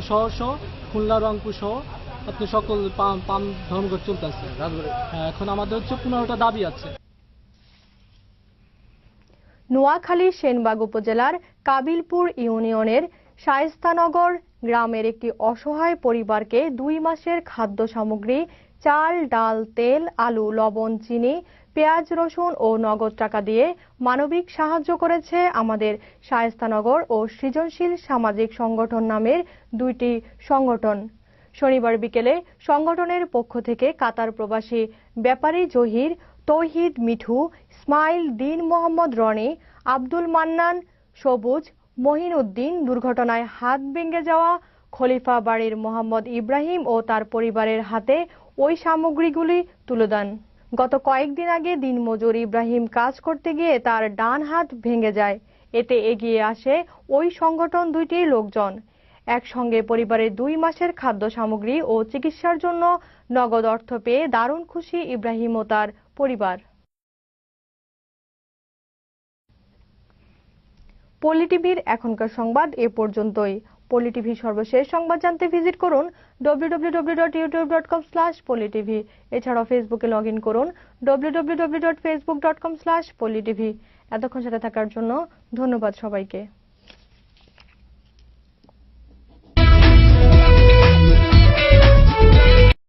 সহ সহ খুলনা রংপুর সহ আপনি সকল পাম পাম ধর্মঘট চলতেছে হ্যাঁ, এখন আমাদের হচ্ছে পনেরোটা দাবি আছে। নোয়াখালীর সেনবাগ উপজেলার কাবিলপুর ইউনিয়নের শায়স্তানগর গ্রামের একটি অসহায় পরিবারকে দুই মাসের খাদ্য সামগ্রী চাল, ডাল, তেল, আলু, লবণ, চিনি, পেঁয়াজ, রসুন ও নগদ টাকা দিয়ে মানবিক সাহায্য করেছে আমাদের শায়েস্তানগর ও সৃজনশীল সামাজিক সংগঠন নামের দুইটি সংগঠন। শনিবার বিকেলে সংগঠনের পক্ষ থেকে কাতার প্রবাসী ব্যাপারী জহির, তৌহিদ মিঠু, ইসমাইল দিন মোহাম্মদ রনি, আব্দুল মান্নান, সবুজ মহিন উদ্দিন দুর্ঘটনায় হাত ভেঙে যাওয়া খলিফা বাড়ির মোহাম্মদ ইব্রাহিম ও তার পরিবারের হাতে ওই সামগ্রীগুলি তুলে দেন। গত কয়েকদিন আগে দিনমজুর ইব্রাহিম কাজ করতে গিয়ে তার ডান হাত ভেঙে যায়। এতে এগিয়ে আসে ওই সংগঠন দুইটির লোকজন। একসঙ্গে পরিবারের দুই মাসের খাদ্য সামগ্রী ও চিকিৎসার জন্য নগদ অর্থ পেয়ে দারুণ খুশি ইব্রাহিম ও তার পরিবার। পল্লী টিভির এখনকার সংবাদ এ পর্যন্তই। পলিটিভির টিভির সর্বশেষ সংবাদ জানতে ভিজিট করুন www.youtube.com/politivi এছাড়া এছাড়াও ফেসবুকে লগ ইন করুন www.facebook.com/politivi এতক্ষণ সাথে থাকার জন্য ধন্যবাদ সবাইকে।